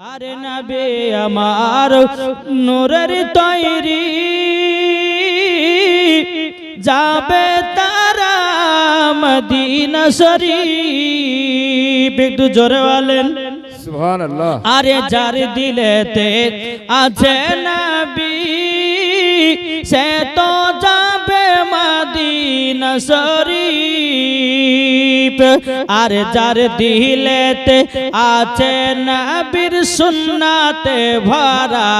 আরে নবে আমার নূরের তৈরি। যাবে তারা মদিনা শরীফ। একটু জোরে বলেন। সুবহান আল্লাহ আরে যার দিলেতে আছে নবী সে তো যাবে মদিনা শরীফ। আরে যার দিলেতে আছে নবীর সুন্নাতে ভরা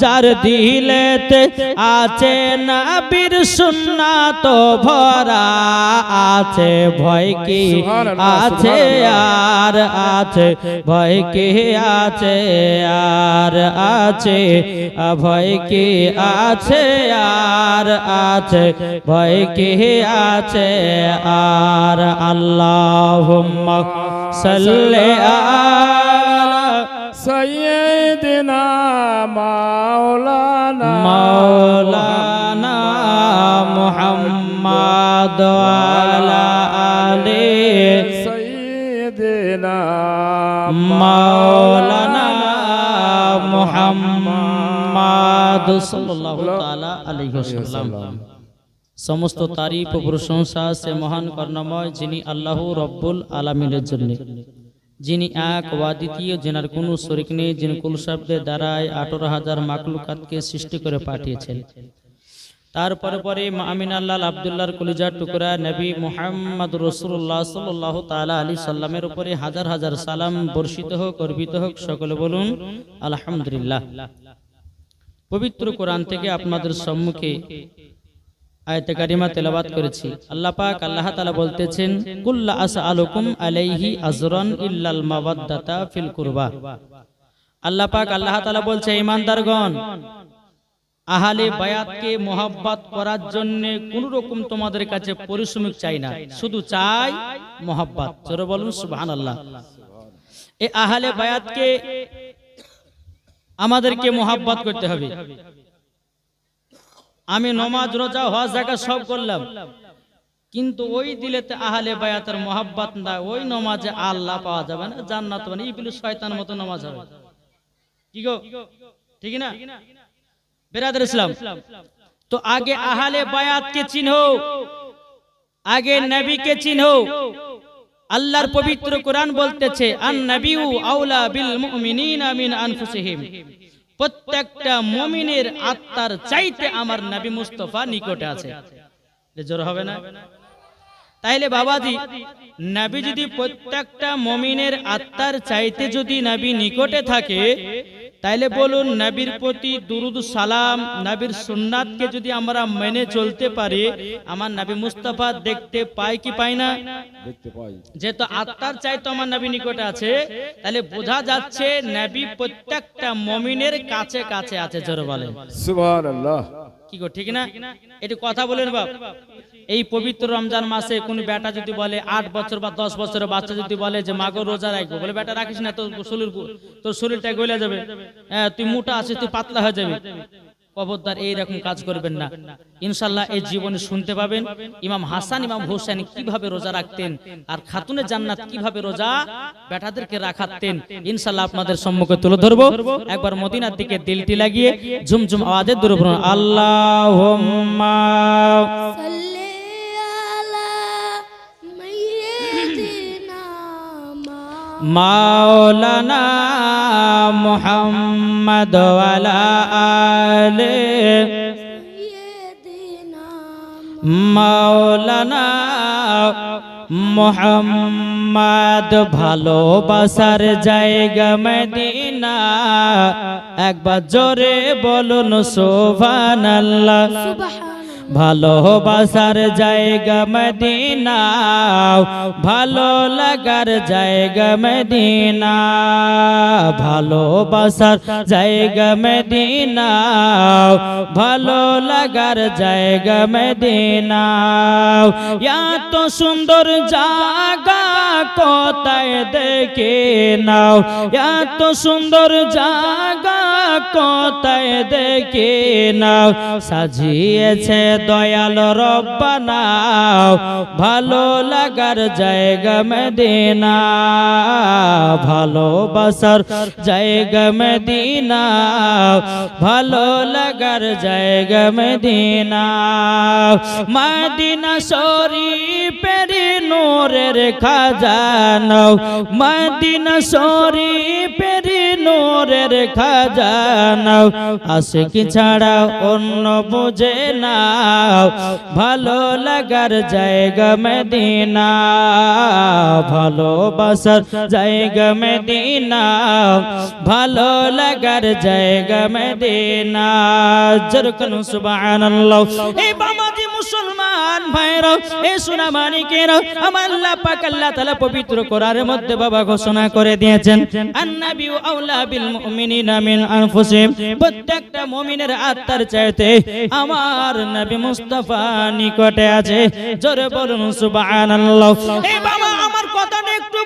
যার দিলেতে আছে নবীর সুন্নাত ভরা আছে ভয় কি আছে আর আছে ভয় কে আছে আর আছে ভয় কি আছে আর আছে ভয় কে আছে আর। আল্লাহ সাল্লে সাইয়্যিদিনা মাওলানা মাওলানা মুহাম্মদ আলা সাইয়্যিদিনা মাওলানা মুহাম্মদ সাল্লাল্লাহু তাআলা আলাইহি ওয়াসাল্লাম। সমস্ত তারিফ ও প্রশংসা সে মহান কর্ণময় যিনি আল্লাহ রব্বুল আলামিনের জন্য। যিনি এক ওয়াদিতীয় যেনার কোনো শরিক নেই যিনি কুল শব্দের দ্বারায় আঠারো হাজার মাকলুকাতকে সৃষ্টি করে পাঠিয়েছেন। তারপরে পরে আমিন আল্লাহ আবদুল্লাহর কলিজার টুকরা নবী মোহাম্মদ রসুল্লাহ সাল্লাহ তালা আলী সাল্লামের উপরে হাজার হাজার সালাম বর্ষিত হোক অর্পিত হোক সকলে বলুন আলহামদুলিল্লাহ। পবিত্র কোরআন থেকে আপনাদের সম্মুখে আয়তে কারিমা তেলাবাত করেছি। আল্লাহ আল্লাহ তাআলা বলতেছেন, কুল্লা আসআলুকুম আলাইহি আজরান ইল্লাল মাওয়াদ্দাতা ফিল কুরবা। আল্লাহ পাক আল্লাহ তাআলা বলছে ইমানদারগণ আহালে বায়াতকে মোহাব্বত করার জন্য কোন রকম তোমাদের কাছে পরিশ্রমিক চাই না। শুধু চাই মোহাব্বত। জোরে বলুন, সুবহানাল্লাহ। এই আহালে বায়াতকে আমাদেরকে মোহাব্বত করতে হবে। আমি নমাজ, রোজা, হজ জায়গা সব করলাম। কিন্তু ওই দিলেতে আহালে বায়াতের মোহাব্বত না, ওই নমাজে আল্লাহ পাওয়া যাবে না, জান্নাত মানে ইবলিস শয়তান মতো নামাজ হবে। কি গো? ঠিক না? বেরাদের ইসলাম, তো আগে আহালে বায়াতকে চিনহো আগে নবীকে চিনহো আল্লাহর পবিত্র কোরআন বলতেছে আন নবিউ আউলা বিল মুমিনিনা মিন আনফুসিহিম। প্রত্যেকটা মমিনের আত্মার চাইতে আমার নাবি মুস্তফা নিকটে আছে। জোর হবে না? তাইলে বাবাজি, নাবি যদি প্রত্যেকটা মমিনের আত্মার চাইতে যদি নাবি নিকটে থাকে তাইলে বলুন নবীর প্রতি দুরুদ সালাম নবীর সুন্নাতকে যদি আমরা মেনে চলতে পারি আমার নবী মুস্তাফা দেখতে পাই কি পাই না? যেহেতু আত্মার চাইতে আমার নবী নিকটে আছে তাহলে বোঝা যাচ্ছে নবী প্রত্যেকটা মমিনের কাছে কাছে আছে জোর বলেন। সুবহানাল্লাহ। কি গো ঠিক না? একটু কথা বলেন বাপ। এই পবিত্র রমজান মাসে কোন বেটা যদি বলে আট বছর বা দশ বছরের বাচ্চা যদি বলে যে, মাগো রোজা রাখব, বলে, বেটা, রাখিস না, তোর শরীর তোর শরীরটা গলে যাবে। হ্যাঁ তুই মোটা আছিস, তুই পাতলা হয়ে যাবে। কবরদার এইরকম কাজ করবেন না। ইনশাল্লাহ এই জীবনে শুনতে পাবেন ইমাম হাসান, ইমাম হোসেন কীভাবে রোজা রাখতেন আর খাতুনে জান্নাত কীভাবে রোজা বেটাদেরকে রাখাতেন ইনশাল্লাহ আপনাদের সম্মুখে তুলে ধরবো। একবার মদিনার দিকে দিলটি লাগিয়ে ঝুমঝুম আওয়াজে দূরে আল্লাহ মাওলানা মোহাম্মদ আলে মাওলানা মোহাম্মদ ভালোবাসার জায়গা মদিনা। একবার জোরে বলুন শোভান আল্লাহ ভালোবাসার জায়গা মদিনা ভালো লাগার জায়গা মদিনা। ভালোবাসার জায়গা মদিনা ভালো লাগার জায়গা মদিনা এত সুন্দর জায়গা কোথায় দেখে নাও। এত সুন্দর জায়গা কোথায় দেখি নাও, সাজিয়েছে দয়াল রব্বানা ভালো লাগার জায়গা মদিনা ভালোবাসার জায়গা মদিনা, ভালো লাগার জায়গা মদিনা। মদিনা শরীফের নূরের খাজানাও, মদিনা শরীফের নূরের খাজানাও আশিক ছাড়া অন্য বুঝে নাও। ভালো লাগার জায়গা মেদিনা ভালোবাসার জায়গা মেদিনা, ভালো লাগার জায়গা মেদিনা। জরকন মুসলমান ভাইরা এ সোনা মানিকেরা আমার আল্লাহ পাক আল্লাহ তাআলা পবিত্র কোরআনের মধ্যে বাবা ঘোষণা করে দিয়েছেন, আন্নাবিউ আউলা বিল মুমিনিনা মিন আনফুসিহিম, প্রত্যেকটা মুমিনের আত্মার চাইতে আমার নবী মুস্তাফা নিকটে আছে, জোরে বলুন সুবহানাল্লাহ। এই বাবা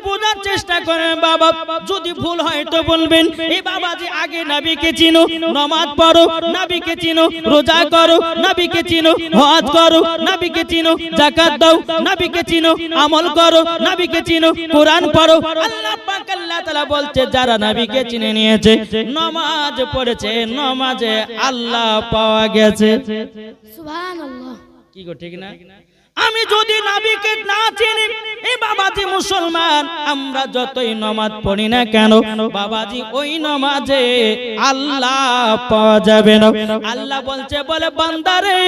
বোঝার চেষ্টা করেন বাবা। যদি ভুল হয় তো বলবেন এ বাবা যে আগে নাবিকে চিনো নমাজ পড়ো নবীকে চিনো রোজা করো নবীকে চিনো হজ করো নবীকে চিনো যাকাত দাও নবীকে চিনো আমল করো নবীকে চিনো কোরআন পড়ো। আল্লাহ পাক আল্লাহ তাআলা বলছে যারা নবীকে চিনে নিয়েছে নমাজ পড়েছে নমাজে আল্লাহ পাওয়া গেছে। সুবহানাল্লাহ। কি গো ঠিক না? আমি যদি নাবিকে না চিনি এই বাবাজি মুসলমান, আমরা যতই নমাজ পড়ি না কেন, বাবাজি ওই নমাজে আল্লাহ পাওয়া যাবে না। আল্লাহ বলছে, বলে, বান্দারে,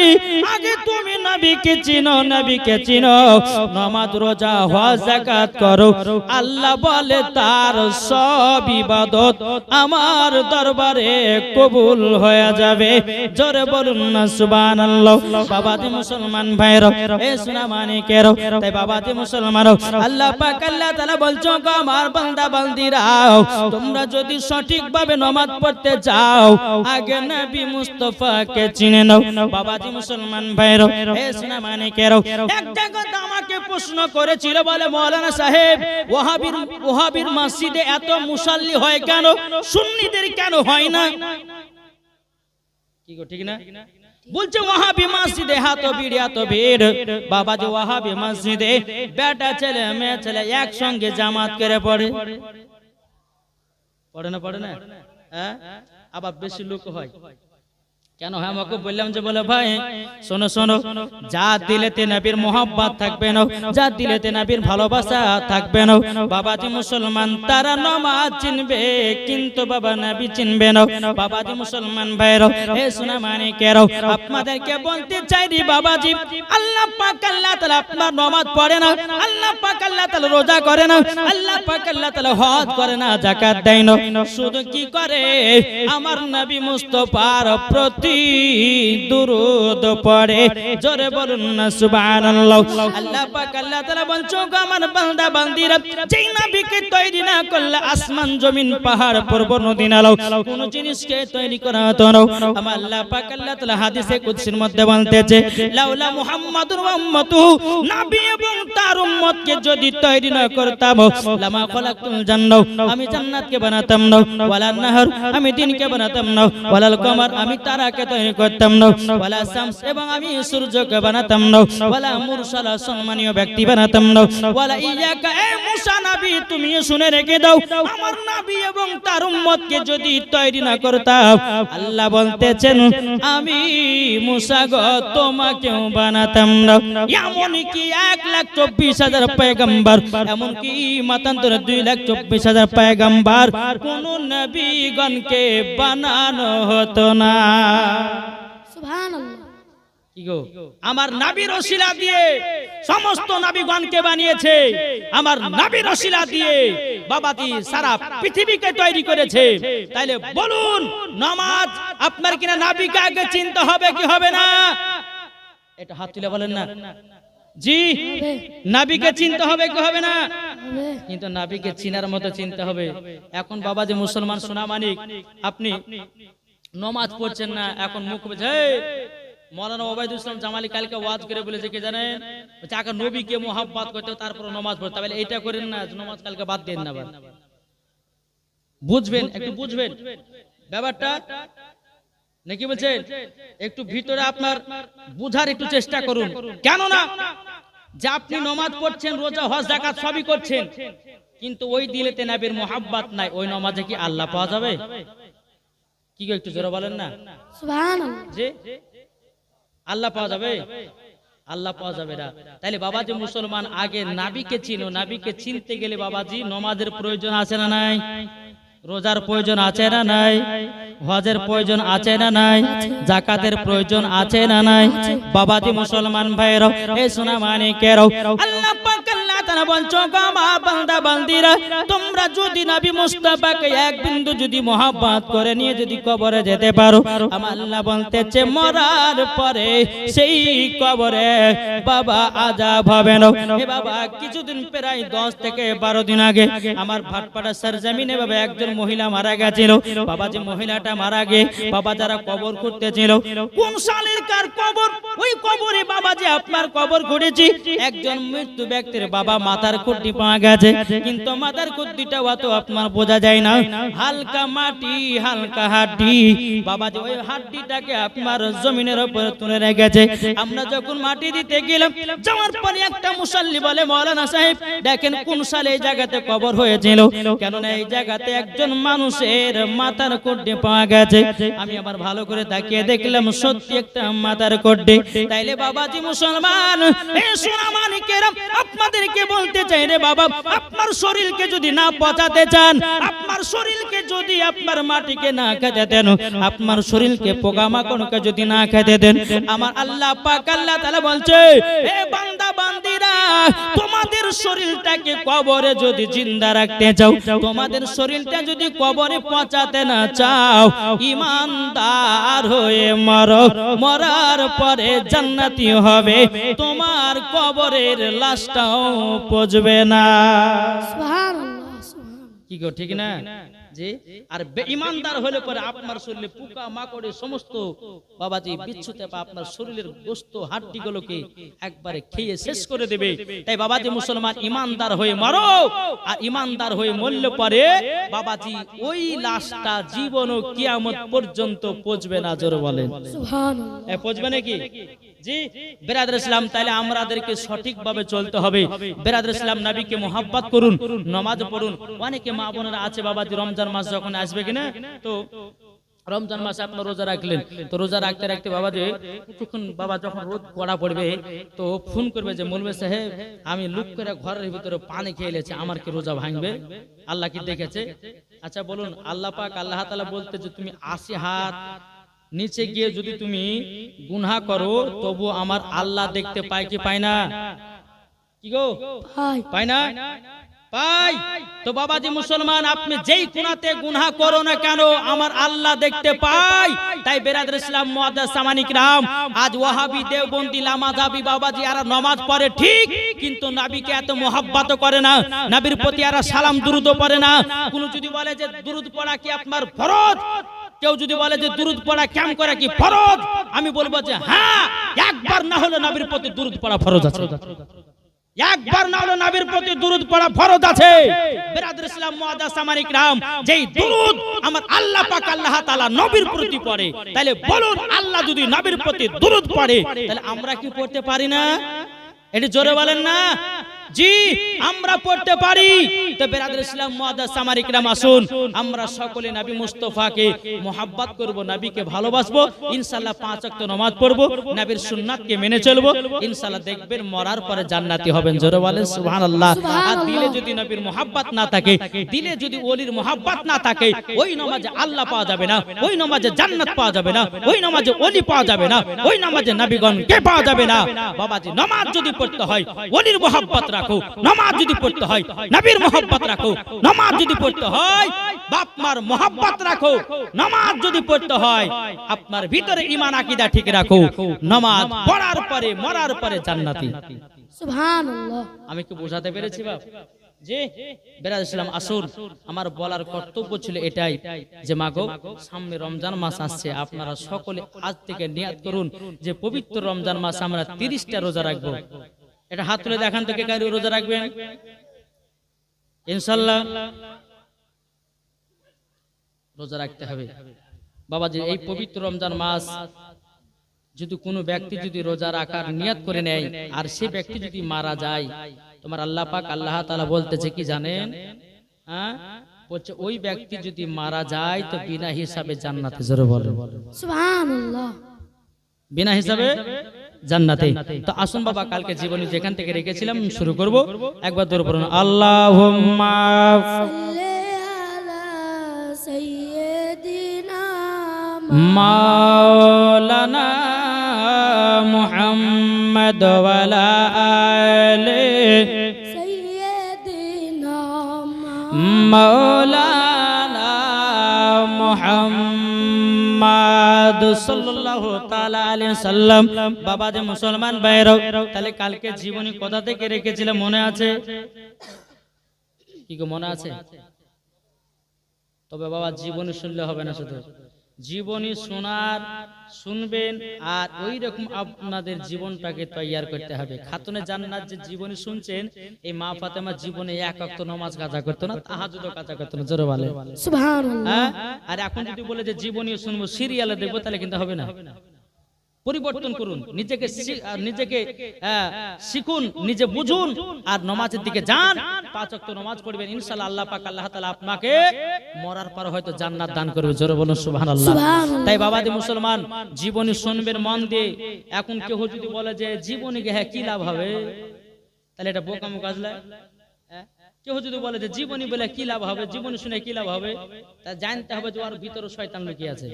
আগে তুমি নবীকে চিনো নবীকে চিনো, নমাজ, রোজা, হজ, যাকাত করো। আল্লাহ বলে, তার সব ইবাদত আমার দরবারে কবুল হয়ে যাবে। জোরে বলুন না, সুবহানাল্লাহ। বাবাজি মুসলমান ভাইরা কথা আমাকে প্রশ্ন করেছিল, বলে মৌলানা সাহেব, ওহাবির মসজিদে এত মুসাল্লি হয় কেন? সুন্নিদের কেন হয় না? কি ঠিক না? বলছে, ওয়াহাবি মসজিদে, হাত ভিড় এত ভিড়। বাবা যে ওয়াহাবি মসজিদে, বেটা ছেলে, মেয়ে ছেলে একসঙ্গে জামাত করে পড়ে। পড়ে না পড়ে না? হ্যাঁ? আবার বেশি লোক হয়। কেন? হ্যাঁ আমাকে বললাম যে, বলে ভাই, শোনো শোনো, যা দিলেতে নবীর মোহাব্বত থাকবে না, যা দিলেতে নবীর ভালোবাসা থাকবে না, বাবাজি মুসলমান তারা নামাজ চিনবে, কিন্তু বাবা নবী চিনবে না, বাবাজি মুসলমান ভাইরা হে সোনা মানিকেরাও, আপনাদেরকে বলতে চাই রে বাবাজি, আল্লাহ পাক, আল্লাহ তাআলা আপনার নামাজ পড়ে না, আল্লাহ পাক, আল্লাহ তাআলা রোজা করে না, আল্লাহ পাক, আল্লাহ তাআলা হজ করে না, যাকাত দেয় না, শুধু কি করে? আমার নবী মুস্তাফার প্রতি দুরুদ পড়ে, জোরে বলুন না, সুবহানাল্লাহ। আল্লাহ পাক, আল্লাহ তাআলা বলছো আমার বান্দা, বান্দিরা, যেই নবীকে তৈরি না করলে আসমান, জমিন, পাহাড়, পর্বত, নদী, নালা, কোন জিনিসকে তৈরি করা হতো না। আমার আল্লাহ পাক, আল্লাহ তাআলা হাদিসে কুদসির মধ্যে বলতেছে, লাউলা মুহাম্মাদুর ওয়া উম্মাতুহু। নবী এবং তার উম্মতকে যদি তৈরি না করতাম, লামা খলাকতুল জান্নাহ। আমি জান্নাতকে বানাতাম না ওয়ালা নাহর। আমি দিনকে বানাতাম না, ওয়ালাল কমার। আমি তারাকে তৈরি করতাম না। ওয়ালা শামস এবং আমি সূর্যকে বানাতাম না। ওয়ালা মুরসালা সম্মানীয় ব্যক্তি বানাতাম না। ওয়ালা ইয়াকা, এ মুসা নবী, তুমি শুনে রেখে দাও। আমার নবী এবং তার উম্মতকে যদি তৈরি না করতাম, আল্লাহ বলতেছেন, আমি মুসা গো, তোমাকেও বানাতাম না। এমন কি এক লাখ চব্বিশ হাজার পেগম্বার এমন কি মাতান্তরে দুই লাখ চব্বিশ হাজার পেগম্বার কোন নবীগণকে বানানো হতো না। আমার নাবির ওসিলা দিয়ে সমস্ত নাবিগণকে বানিয়েছে। আমার নাবির ওসিলা দিয়ে বাবাজি সারা পৃথিবীকে তৈরি করেছে। তাইলে বলুন নামাজ আপনার কিনা নাবিকে আগে চিনতে হবে কি হবে না? এটা হাত তুলে বলেন না। জি নাবিকে চিনতে হবে কি হবে না? কিন্তু নাবিকে চিনার মতো চিনতে হবে। এখন বাবা যে মুসলমান সোনা মানিক আপনি নমাজ পড়ছেন না এখন মুখ বুঝে "এই, মৌলানা ওবায়দুল ইসলাম জামালি কালকে ওয়াজ করে বলেছে কি জানেন? আগে নবীকে মোহাব্বত করতে হবে, তারপর নমাজ পড়তে হবে। এইটা করেন না নমাজ কালকে বাদ দেন না বুঝবেন একটু বুঝবেন। ব্যাপারটা নাকি বলছেন? একটু ভিতরে আপনার বুঝার একটু চেষ্টা করুন। কেন না যে আপনি নমাজ পড়ছেন রোজা হজ জাকাত সবই করছেন কিন্তু ওই দিলেতে নাবির মোহাব্বত নাই ওই নমাজে কি আল্লাহ পাওয়া যাবে? কি একটু জোরে বলেন না? আল্লাহ যে আল্লাহ পাওয়া যাবে? আল্লাহ পাওয়া যাবে না। তাইলে বাবাজি মুসলমান আগে নাবিকে চিনো। নাবিকে চিনতে গেলে বাবাজি নমাজের প্রয়োজন আছে না নাই? রোজার প্রয়োজন আছে না নাই? হজের প্রয়োজন আছে না নাই? জাকাতের প্রয়োজন আছে না নাই? বাবাজি মুসলমান ভাইরাও এই সোনা মানিকেরাও আল্লাহ তাআলা বলছো মা বান্দা বান্দিরা, তোমরা যদি নবী মুস্তাফাকে এক বিন্দু যদি মোহাব্বত করে নিয়ে যদি কবরে যেতে পারো, আমার আল্লাহ বলতেছে, মরার পরে সেই কবরে বাবা আজাব হবে না। বাবা, কিছুদিন প্রায় দশ থেকে বারো দিন আগে আমার ভাটপাড়া সরজমিনে বাবা একজন মহিলা মারা গেছিল। বাবা যে মহিলাটা মারা গে বাবা যারা কবর করতেছিল কোন সালের কার কবর? ওই কবরে বাবা যে আপনার কবর করেছি একজন মৃত্যু ব্যক্তির বাবা মাথার কুটি পাওয়া গেছে, কিন্তু মাথার কুটিটা অত আপনার বোঝা যায় না। হালকা মাটি, হালকা হাড্ডি। বাবা যে ওই হাড্ডিটাকে আপনার জমিনের উপরে তুলে রেখেছে। আমরা যখন মাটি দিতে গেলাম, যাওয়ার পরে একটা মুসল্লি বলে, মৌলানা সাহেব, দেখেন কোন সালে এই জায়গাতে কবর হয়েছিল? কেননা এই জায়গাতে একজন মানুষের মাথার কোড্ডে পাওয়া গেছে। আমি আবার ভালো করে তাকিয়ে দেখলাম, সত্যি একটা মাথার কোড্ডে তাইলে বাবাজি মুসলমান আপনাদেরকে বলতে চাই রে বাবা, আপনার শরীরকে যদি না পচাতে চান, আপনার শরীরকে যদি আপনার মাটিকে না খেতে দেন, আপনার শরীরকে পোকামাকড়কে যদি না খেতে দেন, আমার আল্লাহ পাক আল্লাহ তাআলা বলছে হে বান্দা, বান্দিরা, তোমাদের শরীরটাকে কবরে যদি জিন্দা রাখতে চাও, তোমাদের শরীরটা যদি কবরে পচাতে না চাও, ইমানদার হয়ে মরো, মরার পরে জান্নাতি হবে, তোমার কবরের লাশটাও পচবে না। কি গো ঠিক না? জি? আর হলে পরে আপনার শরীরে পোকা মাকড়ে সমস্ত বাবাজি বিচ্ছুতে বা আপনার শরীরের গোস্ত হাড্ডি গুলোকে একবারে খেয়ে শেষ করে দেবে। তাই বাবাজি মুসলমান ইমানদার হয়ে মারো আর ইমানদার হয়ে মরলে পরে বাবাজি ওই লাশটা জীবন ও কিয়ামত পর্যন্ত পচবে না জোর বলেন। সুবহান পচবে নাকি? পড়বে, তো ফোন করবে যে, মলবে সাহেব, আমি লুক করে ঘরের ভিতরে পানি খেয়ে লেছে আমার কি রোজা ভাঙবে? আল্লাহ কি দেখেছে? আচ্ছা বলুন, আল্লাহ পাক আল্লাহ বলতে যে, তুমি আশি হাত নিচে গিয়ে যদি তুমি গুনহা করো তবু আমার আল্লাহ দেখতে পায় কি পায় না? কি গো? পায়। না? পাই তো বাবাজি মুসলমান আপনি যেই কোনাতে গুনহা করো না কেন আমার আল্লাহ দেখতে পাই তাই বেরাদর ইসলাম মুআদ্দাস সামানিক রাম আজ ওয়াহাবি দেওবন্দি লামাজাবি বাবাজি আর নামাজ পড়ে ঠিক কিন্তু নবীকে এত মোহাব্বত করে না। নবীর প্রতি আর সালাম দুরুদ পড়ে না। কোন যদি বলে যে দুরুদ পড়া কি আপনার ফরজ? কেউ যদি বলে যে দুরুদ পড়া কেম করা কি ফরজ? আমি বলব যে হ্যাঁ একবার না হলে নবীর প্রতি দুরুদ পড়া ফরজ আছে। একবার না হলে নবীর প্রতি দুরুদ পড়া ফরজ আছে। বেরাদর ইসলাম মুআদ্দাস সামানিক রাম যেই দুরুদ আমার আল্লাহ পাক, আল্লাহ তাআলা নবীর প্রতি পড়ে তাহলে বলুন আল্লাহ যদি নবীর প্রতি দুরুদ পড়ে তাহলে আমরা কি পড়তে পারি না? এটি জোরে বলেন না। জি আমরা পড়তে পারি। তো বেরাদর ইসলাম মুআদ্দাস সামারিক রাম আসুন। আমরা সকলে নবী মুস্তাফাকে মোহাব্বত করব নবীকে ভালোবাসবো। ইনশাআল্লাহ পাঁচ ওয়াক্ত নামাজ পড়ব নবীর সুন্নাতকে মেনে চলবো। ইনশাআল্লাহ দেখবেন মরার পরে জান্নাতি হবেন। জোরে বলেন সুবহানাল্লাহ। আর দিলে যদি নবীর মোহাব্বত না থাকে দিলে যদি ওলির মোহাব্বত না থাকে ওই নামাজে আল্লাহ পাওয়া যাবে না ওই নামাজে জান্নাত পাওয়া যাবে না ওই নামাজে ওলি পাওয়া যাবে না ওই নামাজে নবীগণ কে পাওয়া যাবে না? বাবাজি নামাজ যদি পড়তে হয় ওলির মোহাব্বত রাখো। নামাজ যদি পড়তে হয় নবীর মোহাব্বত রাখো নামাজ যদি পড়তে হয় বাপ মার মোহাব্বত রাখো নামাজ যদি পড়তে হয় আপনার ভিতরে ঈমান আকীদা ঠিক রাখো নামাজ পড়ার পরে মরার পরে জান্নাতি। সুবহান আল্লাহ আমি কি বোঝাতে পেরেছি বাপ? জি বেরাজ ইসলাম আসুন আমার বলার কর্তব্য ছিল এটাই যে মাগো সামনে রমজান মাস আসছে আপনারা সকলে আজ থেকে নিয়াত করুন যে পবিত্র রমজান মাস আমরা তিরিশটা রোজা রাখব। এটা হাত তুলে দেখান থেকে কারি রোজা রাখবেন। ইনশাল্লাহ। রোজা রাখতে হবে। বাবা যে এই পবিত্র রমজান মাস যদি কোনো ব্যক্তি যদি রোজা রাখার নিয়াত করে নেয় আর সে ব্যক্তি যদি মারা যায় তোমার আল্লাহ পাক আল্লাহ তাআলা বলতেছে কি জানেন? হ্যাঁ? বলছে ওই ব্যক্তি যদি মারা যায় তো বিনা হিসাবে জান্নাতে জোরে বলে বিনা হিসাবে? জান্নাতে। তো আসুন বাবা কালকে জীবনী যেখান থেকে রেখেছিলাম শুরু করব। একবার দূর পড়ুন। আল্লাহুম্মা। সাল্লি আলা সাইয়্যিদিনা মাওলানা মুহাম্মদ ওয়ালা আলে সাইয়্যিদিনা মাওলানা মুহাম্মদ বাবা যে মুসলমান তাহলে কালকে জীবনী কথা থেকে রেখেছিলাম মনে আছে? কি মনে আছে? তবে বাবা, জীবনী শুনলে হবে না শুধু। জীবনী শোনার শুনবেন আর ওই রকম আপনাদের জীবনটাকে তৈয়ার করতে হবে। খাতুনে জান্নাত যে জীবনী শুনছেন এই মা ফাতেমা জীবনে এক অক্ত নমাজ কাজা করতো না তাহাজুদও কাজা করতো না জোরে বলে সুবহানাল্লাহ। হ্যাঁ? আর এখন যদি বলে যে জীবনী শুনব সিরিয়ালে দেখব তাহলে কিন্তু হবে না। পরিবর্তন করুন। নিজেকে নিজেকে শিখুন নিজে বুঝুন আর নমাজের দিকে যান। পাঁচ ওয়াক্ত নমাজ পড়বেন। ইনশাআল্লাহ আল্লাহ পাক আল্লাহ তাআলা আপনাকে মরার পর হয়তো জান্নাত দান করবে। জোরে বলুন সুবহানাল্লাহ। সুবহানাল্লাহ। তাই বাবাদি মুসলমান জীবনী শুনবেন মন দিয়ে। এখন কেউ যদি বলে যে জীবনী হ্যাঁ কি লাভ হবে? তাহলে এটা বোকামো কাজলা হ্যাঁ? কেউ যদি বলে যে জীবনী বলে কি লাভ হবে? জীবনী শুনে কি লাভ হবে? তা জানতে হবে যে ওর ভিতরে শয়তান লুকিয়ে আছে।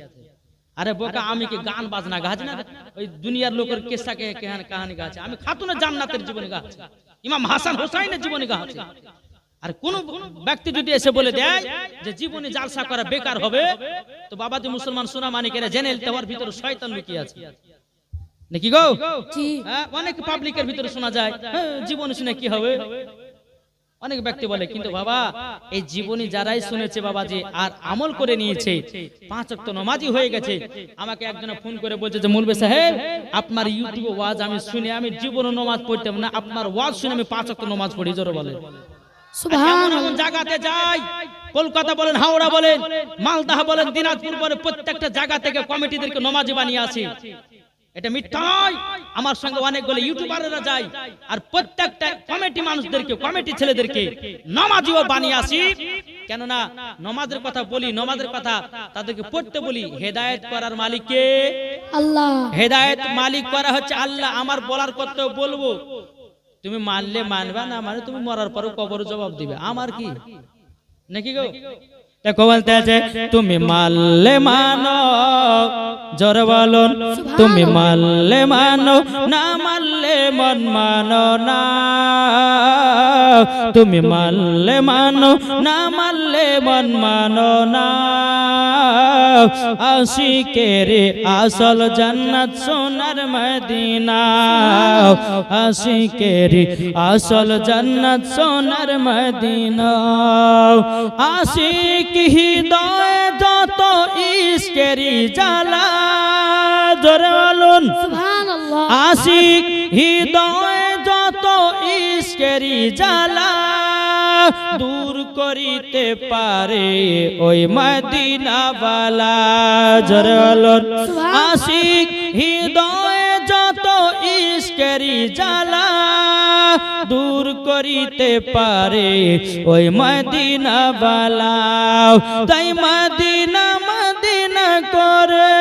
আরে বোকা আমি কি গান বাজনা গাছ না? ওই দুনিয়ার লোকের কেসাকে কাহানি গাছে আমি খাতুনের জান্নাতের জীবনী গাছ ইমাম হাসান হোসাইনের জীবনী গাছ আর কোন ব্যক্তি যদি এসে বলে দেয় যে জীবনী জালসা করা বেকার হবে তো বাবা বাবাজি মুসলমান সোনা মানিকেরা জেনে নিতে ওর ভিতরে শয়তান লুকিয়ে আছে। নাকি গো? জি। হ্যাঁ, অনেক পাবলিকের ভিতরে শোনা যায়। হ্যাঁ, জীবন শুনে কি হবে? অনেক ব্যক্তি বলে কিন্তু বাবা এই জীবনী যারাই শুনেছে বাবাজি আর আমল করে নিয়েছে পাঁচ অক্ত নমাজি হয়ে গেছে। আমাকে একজন ফোন করে বলছে যে মুলবে সাহেব আপনার ইউটিউবে ওয়াজ আমি শুনে আমি জীবন নমাজ পড়তাম না আপনার ওয়াজ শুনে আমি পাঁচ অক্ত নমাজ পড়ি জোরে বলে সুবহানাল্লাহ। জায়গাতে যাই কলকাতা বলেন হাওড়া বলেন মালদাহ বলেন দিনাজপুর বলেন প্রত্যেকটা জায়গা থেকে কমিটিদেরকে নমাজি বানিয়ে আসি। এটা মিথ্যা নয়। আমার সঙ্গে অনেকগুলো ইউটিউবাররা যায় আর প্রত্যেকটা কমিটি মানুষদেরকে কমিটি ছেলেদেরকে নমাজিও বানিয়ে আসি। কেননা নমাজের কথা বলি নমাজের কথা তাদেরকে পড়তে বলি হেদায়েত করার মালিককে। আল্লাহ। হেদায়েত মালিক করা হচ্ছে আল্লাহ আমার বলার কথা বলব। তুমি মানলে মানবা না মানে তুমি মরার পরে কবর জবাব দিবে। আমার কি? নাকি গো? দেখো বলতে আছে তুমি মানলে মানো জোর বলুন তুমি মানলে মানো না মানলে মন মানো না। তুমি মানলে মানো না মানলে মন মানো না। আশিকের আসল জান্নাত সোনার মদিনা। আশিকের আসল জান্নাত সোনার মদিনা। আশিক হৃদয় যত ইস্কেরি জ্বালা জোরে বলুন। সুবহানাল্লাহ। আশিক হৃদয় যত ইস্কেরি জ্বালা দূর করিতে পারে ওই মদিনা বালা জরলন আশিক, হৃদয় যত ইস্কেরি জ্বালা দূর করিতে পারে ওই মদিনা বালা তাই মদিনা মদিনা করে।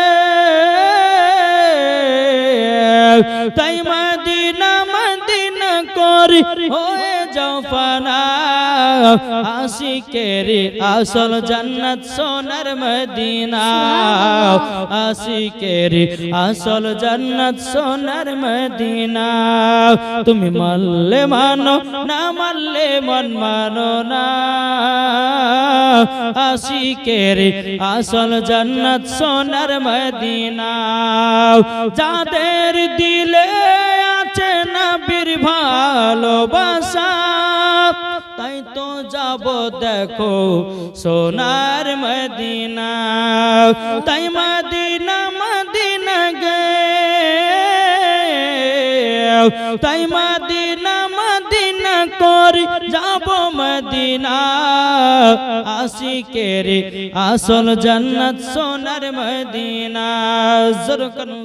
তাই মদিনা মদিনা করি। ফানা আশিকের আসল জান্নাত সোনার মদিনা। আশিকের আসল জান্নাত সোনার মদিনা। তুমি মানলে মানো, না মানলে মন মানো না। আশিকের আসল জান্নাত সোনার মদিনা। যাদের দিলে আছে নবীর ভালোবাসা তাই তো যাব দেখো সোনার মদিনা। তাই মদিনা মদিনা গে। তাই মদিনা মদিনা করি যাব মদিনা। আশিকের আসল জান্নাত সোনার মদিনা। জোর করুন